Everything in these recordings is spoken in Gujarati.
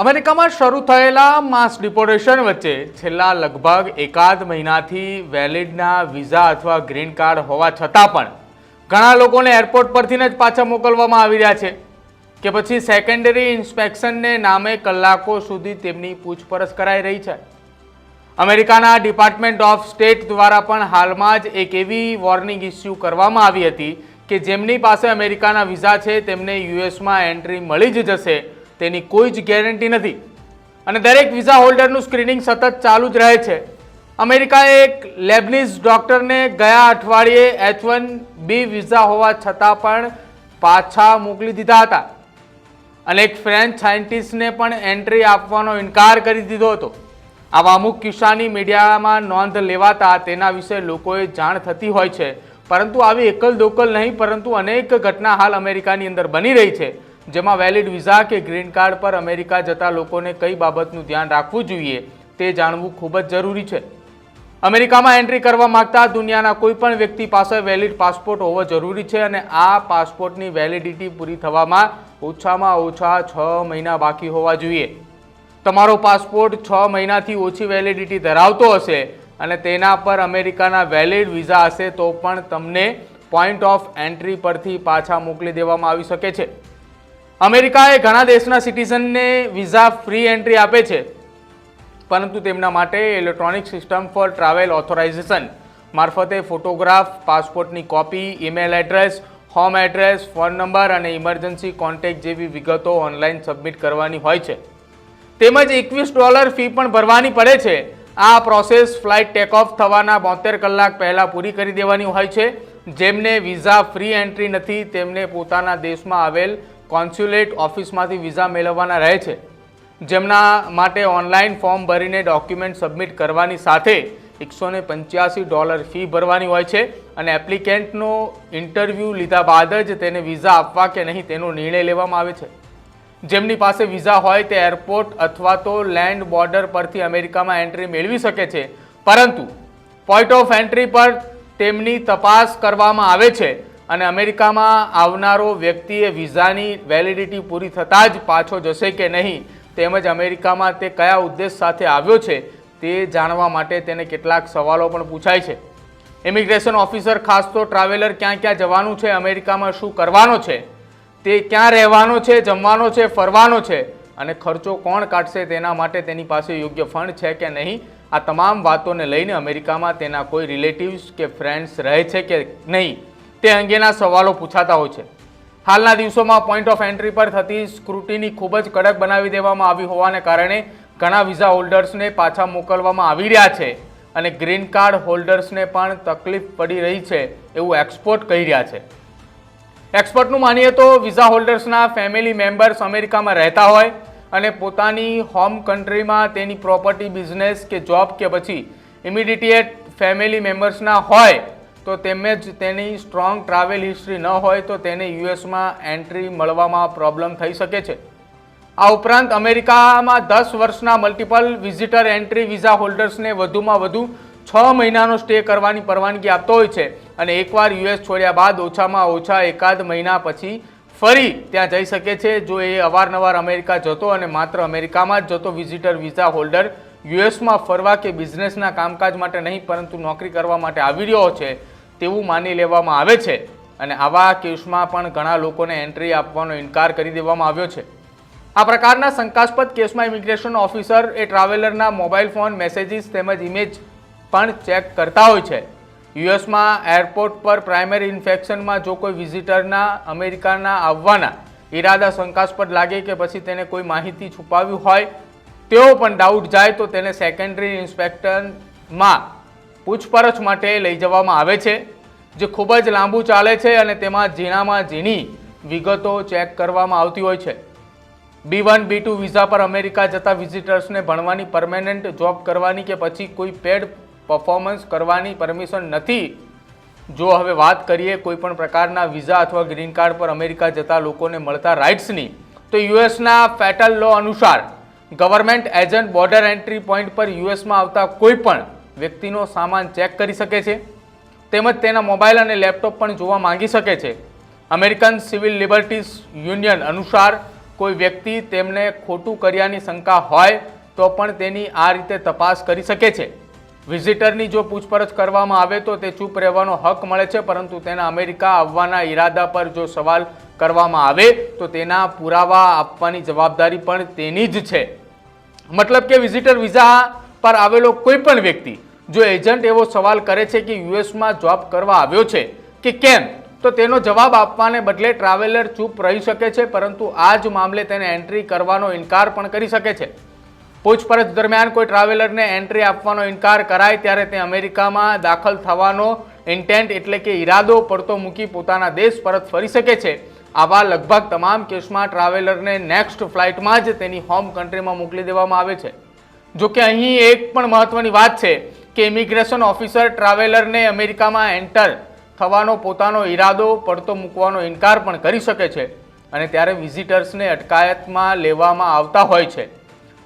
અમેરિકામાં શરૂ થયેલા માસ ડિપોર્ટેશન વચ્ચે છેલ્લા લગભગ એકાદ મહિનાથી વેલિડના વિઝા અથવા ગ્રીન કાર્ડ હોવા છતાં પણ ઘણા લોકોને એરપોર્ટ પરથી જ પાછા મોકલવામાં આવી રહ્યા છે કે પછી સેકન્ડરી ઇન્સ્પેક્શનને નામે કલાકો સુધી તેમની પૂછપરછ કરાઈ રહી છે. અમેરિકાના ડિપાર્ટમેન્ટ ઓફ સ્ટેટ દ્વારા પણ હાલમાં જ એક એવી વોર્નિંગ ઇસ્યુ કરવામાં આવી હતી કે જેમની પાસે અમેરિકાના વિઝા છે, તેમને યુએસમાં એન્ટ્રી મળી જ જશે તેની કોઈ જ ગેરંટી નથી. અને દરેક વિઝા હોલ્ડરનું સ્ક્રીનિંગ સતત ચાલુ જ રહે છે. અમેરિકાએ એક લેબનીઝ ડોક્ટરને ગયા અઠવાડિયે એચ વન બી વિઝા હોવા છતાં પણ પાછા મોકલી દીધા હતા. અને એક ફ્રેન્ચ સાયન્ટિસ્ટને પણ એન્ટ્રી આપવાનો ઇનકાર કરી દીધો હતો. આવા અમુક કિસ્સાની મીડિયામાં નોંધ લેવાતા તેના વિશે લોકોએ જાણ થતી હોય છે. પરંતુ આવી એકલ દોકલ નહીં, પરંતુ અનેક ઘટના હાલ અમેરિકાની અંદર બની રહી છે. જેમાં વેલિડ વિઝા કે ગ્રીન કાર્ડ પર અમેરિકા જતા લોકોને કઈ બાબતનું ધ્યાન રાખવું જોઈએ તે જાણવું ખૂબ જ જરૂરી છે. અમેરિકામાં એન્ટ્રી કરવા માંગતા દુનિયાના કોઈપણ વ્યક્તિ પાસે વેલિડ પાસપોર્ટ હોવો જરૂરી છે અને આ પાસપોર્ટની વેલિડિટી પૂરી થવામાં ઓછામાં ઓછા છ મહિના બાકી હોવા જોઈએ. તમારો પાસપોર્ટ છ મહિનાથી ઓછી વેલિડિટી ધરાવતો હશે અને તેના પર અમેરિકાના વેલિડ વિઝા હશે તો પણ તમને પોઈન્ટ ઓફ એન્ટ્રી પરથી પાછા મોકલી દેવામાં આવી શકે છે. અમેરિકાએ ઘણા દેશના સિટીઝનને વિઝા ફ્રી એન્ટ્રી આપે છે. પરંતુ તેમના માટે electronic system for travel authorisation મારફતે ફોટોગ્રાફ, પાસપોર્ટની copy, email address, home address, phone number અને ઇમરજન્સી કોન્ટેક્ટ જેવી વિગતો ઓનલાઈન સબમિટ કરવાની હોય છે. તેમજ એકવીસ ડોલર ફી પણ ભરવાની પડે છે. આ પ્રોસેસ ફ્લાઇટ ટેક ઓફ થવાના બોતેર કલાક પહેલાં પૂરી કરી દેવાની હોય છે. જેમને વિઝા ફ્રી એન્ટ્રી નથી, તેમને પોતાના દેશમાં આવેલ કોન્સ્યુલેટ ઓફિસમાંથી વિઝા મેળવવાના રહે છે. જેમના માટે ઓનલાઈન ફોર્મ ભરીને ડોક્યુમેન્ટ સબમિટ કરવાની સાથે એકસો ને પંચ્યાસી ડોલર ફી ભરવાની હોય છે અને એપ્લિકેન્ટનો ઇન્ટરવ્યૂ લીધા બાદ જ તેને વિઝા આપવા કે નહીં તેનો નિર્ણય લેવામાં આવે છે. જેમની પાસે વિઝા હોય તે એરપોર્ટ અથવા તો લેન્ડ બોર્ડર પરથી અમેરિકામાં એન્ટ્રી મેળવી શકે છે. પરંતુ પોઈન્ટ ઓફ એન્ટ્રી પર તેમની તપાસ કરવામાં આવે છે અને અમેરિકામાં આવનારો વ્યક્તિએ વિઝાની વેલિડિટી પૂરી થતાં જ પાછો જશે કે નહીં, તેમજ અમેરિકામાં તે કયા ઉદ્દેશ સાથે આવ્યો છે તે જાણવા માટે તેને કેટલાક સવાલો પણ પૂછાય છે. ઇમિગ્રેશન ઓફિસર, ખાસ તો ટ્રાવેલર, ક્યાં ક્યાં જવાનું છે, અમેરિકામાં શું કરવાનો છે, તે ક્યાં રહેવાનો છે, જમવાનો છે, ફરવાનો છે, અને ખર્ચો કોણ કાઢશે તેના માટે તેની પાસે યોગ્ય ફંડ છે કે નહીં, આ તમામ વાતોને લઈને અમેરિકામાં તેના કોઈ રિલેટિવ્સ કે ફ્રેન્ડ્સ રહે છે કે નહીં તે અંગેના સવાલો પૂછાતા હોય છે. હાલના દિવસોમાં પોઈન્ટ ઓફ એન્ટ્રી પર થતી સ્ક્રુટીની ખૂબ જ કડક બનાવી દેવામાં આવી હોવાને કારણે ઘણા વિઝા હોલ્ડર્સને પાછા મોકલવામાં આવી રહ્યા છે અને ગ્રીન કાર્ડ હોલ્ડર્સને પણ તકલીફ પડી રહી છે એવું એક્સપોર્ટ કહી રહ્યા છે. એક્સપર્ટનું માનીએ તો વિઝા હોલ્ડર્સના ફેમિલી મેમ્બર્સ અમેરિકામાં રહેતા હોય અને પોતાની હોમ કન્ટ્રીમાં તેની પ્રોપર્ટી બિઝનેસ કે જોબ કે પછી ઇમિડિયેટ ફેમિલી મેમ્બર્સના હોય તો તેમજ તેની સ્ટ્રોંગ ટ્રાવેલ હિસ્ટ્રી ન હોય તો તેને યુએસમાં એન્ટ્રી મળવામાં પ્રોબ્લેમ થઈ શકે છે. આ ઉપરાંત અમેરિકામાં દસ વર્ષના મલ્ટિપલ વિઝિટર એન્ટ્રી વિઝા હોલ્ડર્સને વધુમાં વધુ છ મહિનાનો સ્ટે કરવાની પરવાનગી આપતો હોય છે અને એકવાર યુએસ છોડ્યા બાદ ઓછામાં ઓછા એકાદ મહિના પછી ફરી ત્યાં જઈ શકે છે, જો એ અવારનવાર અમેરિકા જતો અને માત્ર અમેરિકામાં જ જતો વિઝિટર વિઝા હોલ્ડર યુએસમાં ફરવા કે બિઝનેસના કામકાજ માટે નહીં, પરંતુ નોકરી કરવા માટે આવી રહ્યો છે તેવું માની લેવામાં આવે છે. અને આવા કેસમાં પણ ઘણા લોકોને એન્ટ્રી આપવાનો ઇનકાર કરી દેવામાં આવ્યો છે. આ પ્રકારના શંકાસ્પદ કેસમાં ઇમિગ્રેશન ઓફિસર એ ટ્રાવેલરના મોબાઈલ ફોન, મેસેજીસ તેમજ ઇમેજ પણ ચેક કરતા હોય છે. યુએસમાં એરપોર્ટ પર પ્રાઇમરી ઇન્ફેક્શનમાં જો કોઈ વિઝિટરના, અમેરિકાના આવવાના, ઈરાદા શંકાસ્પદ લાગે કે પછી તેને કોઈ માહિતી છુપાવી હોય તેઓ પણ ડાઉટ જાય તો તેને સેકન્ડરી ઇન્સ્પેક્ટરમાં પૂછપરછ માટે લઈ જવામાં આવે છે, જે ખૂબ જ લાંબુ ચાલે છે અને તેમાં ઝીણામાં ઝીણી વિગતો ચેક કરવામાં આવતી હોય છે. B one B two visa પર અમેરિકા જતા વિઝિટર્સને ભણવાની પરમેનન્ટ જોબ કરવાની કે પછી કોઈ પેડ પરફોર્મન્સ કરવાની પરમિશન નથી? જો હવે વાત કરીએ કોઈ પણ પ્રકારના વિઝા અથવા ગ્રીન કાર્ડ પર અમેરિકા જતા લોકોને મળતા રાઇટ્સની તો યુએસના ફેટલ લો અનુસાર government agent border entry point પર યુએસમાં આવતા કોઈ પણ વ્યક્તિનો સામાન ચેક કરી શકે છે, તેમજ તેના મોબાઈલ અને લેપટોપ પણ જોવા માંગી શકે છે. અમેરિકન સિવિલ લિબર્ટીઝ યુનિયન અનુસાર, કોઈ વ્યક્તિ તેમને ખોટું કર્યાની શંકા હોય તો પણ તેની આ રીતે તપાસ કરી શકે છે. વિઝિટરની જો પૂછપરછ કરવામાં આવે તો તે ચૂપ રહેવાનો હક મળે છે, પરંતુ તેના અમેરિકા આવવાના ઈરાદા પર જો સવાલ કરવામાં આવે તો તેના પુરાવા આપવાની જવાબદારી પણ તેની જ છે. મતલબ કે વિઝિટર વિઝા પર આવેલો કોઈ પણ વ્યક્તિ જો એજન્ટ એવો સવાલ કરે છે કે યુએસમાં જોબ કરવા આવ્યો છે કે કેમ, તો તેનો જવાબ આપવાને બદલે ટ્રાવેલર ચૂપ રહી શકે છે, પરંતુ આ જ મામલે તેને એન્ટ્રી કરવાનો ઇનકાર પણ કરી શકે છે. પૂછપરછ દરમિયાન કોઈ ટ્રાવેલરને એન્ટ્રી આપવાનો ઇનકાર કરાય ત્યારે તે અમેરિકામાં દાખલ થવાનો ઇન્ટેન્ટ એટલે કે ઈરાદો પડતો મૂકી પોતાના દેશ પરત ફરી શકે છે. આવા લગભગ તમામ કેસમાં ટ્રાવેલરને નેક્સ્ટ ફ્લાઇટમાં જ તેની હોમ કન્ટ્રીમાં મોકલી દેવામાં આવે છે. જો કે અહીં એક પણ મહત્વની વાત છે કે ઇમિગ્રેશન ઓફિસર ટ્રાવેલરને અમેરિકામાં એન્ટર થવાનો પોતાનો ઈરાદો પડતો મૂકવાનો ઇનકાર પણ કરી શકે છે અને ત્યારે વિઝિટર્સને અટકાયતમાં લેવામાં આવતા હોય છે.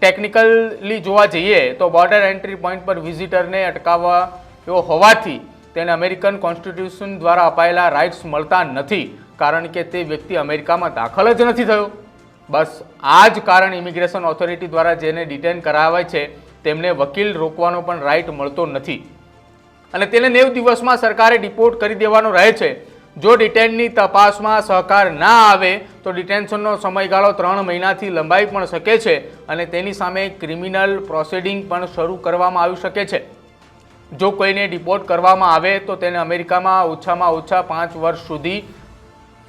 ટેકનિકલી જોવા જઈએ તો બોર્ડર એન્ટ્રી પોઈન્ટ પર વિઝિટરને અટકાવવા એવો હોવાથી તેને અમેરિકન કોન્સ્ટિટ્યુશન દ્વારા અપાયેલા રાઇટ્સ મળતા નથી. કારણ કે તે વ્યક્તિ અમેરિકામાં દાખલ જ નથી થયો. બસ આ જ કારણ ઇમિગ્રેશન ઓથોરિટી દ્વારા જેને ડિટેન કરાવે છે, તેમને વકીલ રોકવાનો પણ રાઇટ મળતો નથી. અને તેને નેવ દિવસમાં સરકારે ડિપોર્ટ કરી દેવાનો રહે છે. જો ડિટેનની તપાસમાં સહકાર ના આવે, તો ડિટેન્શનનો સમયગાળો ત્રણ મહિનાથી લંબાઈ પણ શકે છે અને તેની સામે ક્રિમિનલ પ્રોસિડિંગ પણ શરૂ કરવામાં આવી શકે છે. જો કોઈને ડિપોર્ટ કરવામાં આવે, તો તેને અમેરિકામાં ઓછામાં ઓછા પાંચ વર્ષ સુધી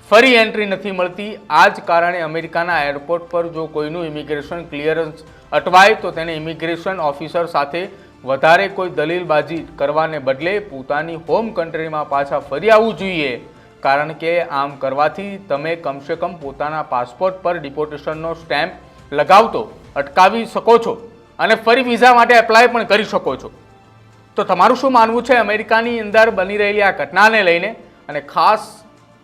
ફરી એન્ટ્રી નથી મળતી. આ જ કારણે અમેરિકાના એરપોર્ટ પર જો કોઈનું ઇમિગ્રેશન ક્લિયરન્સ અટવાય, તો તેને ઇમિગ્રેશન ઓફિસર સાથે વધારે કોઈ દલીલબાજી કરવાને બદલે પોતાની હોમ કન્ટ્રીમાં પાછા ફરી આવવું જોઈએ. કારણ કે આમ કરવાથી તમે કમસે કમ પોતાના પાસપોર્ટ પર ડિપોર્ટેશનનો સ્ટેમ્પ લગાવતો, અટકાવી શકો છો અને ફરી વિઝા માટે એપ્લાય પણ કરી શકો છો. તો તમારું શું માનવું છે અમેરિકાની અંદર બની રહેલી આ ઘટનાને લઈને? અને ખાસ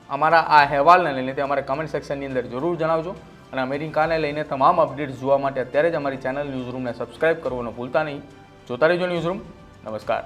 અમારા આ અહેવાલને લઈને તે અમારા કમેન્ટ સેક્શનની અંદર જરૂર જણાવજો. અને અમેરિકાને લઈને તમામ અપડેટ્સ જોવા માટે અત્યારે જ અમારી ચેનલ ન્યૂઝરૂમને સબસ્ક્રાઇબ કરવાનું ભૂલતા નહીં. જોતા રહેજો ન્યૂઝરૂમ નમસ્કાર.